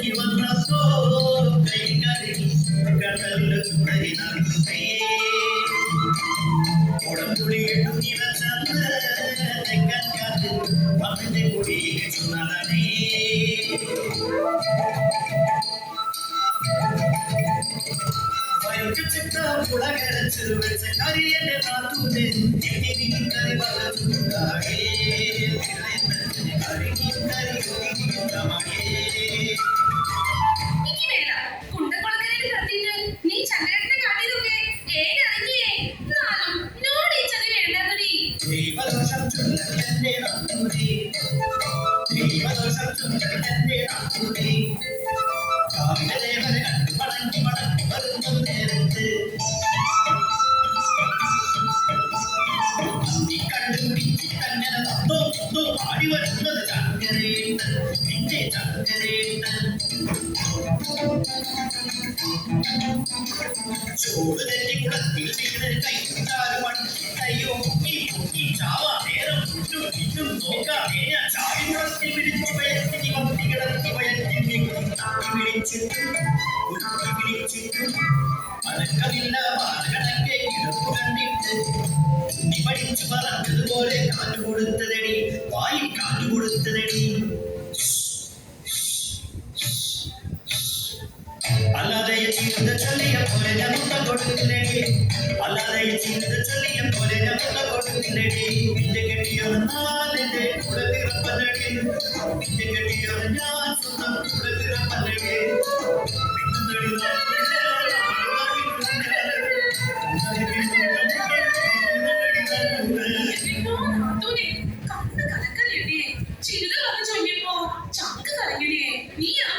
ಇವನ ಸೋಲೋ ಕೈಗಳಲ್ಲಿ ಕಡಲ ಸುಡಲಿನಂತೆ உடம்புடியும் இவசல்ல கண்காத்து வந்து குடிக்க சொன்னதனே உலகரிச்சு கரியனை பார்த்து கரிவளத்துக்காகே ചൂട് തെറ്റി കുടത്തിൽ വീട് കൈ ചാരുവൺ കയ്യോ മുക്കി മുക്കി ചാവാ. ചുറ്റും ചുറ്റും നോക്കാതെ ഞാൻ ചാവി കുളത്തിൽ പിടിച്ചു വയറ്റി വണ്ടി കിടത്തി വയറ്റി കുത്തി പിടിച്ചിട്ട് കുത്തി പിടിച്ചിട്ട് അനക്കമില്ല പാലകണക്കെ കിടപ്പു കണ്ടിട്ട് ഉണ്ണി പഠിച്ചു പറഞ്ഞതുപോലെ കാറ്റു കൊടുത്തതടി വായി കാറ്റു കൊടുത്തതടി അല്ലാതെ ജീവിത ചൊല്ലിയ പോലെ ഞാൻ മുട്ട കൊടുക്കില്ലേടി അല്ലാതെ ജീവിത ചൊല്ലിയ പോലെ ഞാൻ മുട്ട பிறந்தடி பிஞ்சை கட்டியவன் நான் என்று குலத்திறப்பதடி பிஞ்சை கட்டியவன் நான் சொன்ன குலத்திறப்பதடி ചങ്ക് കലങ്ങിടേ നീ ആ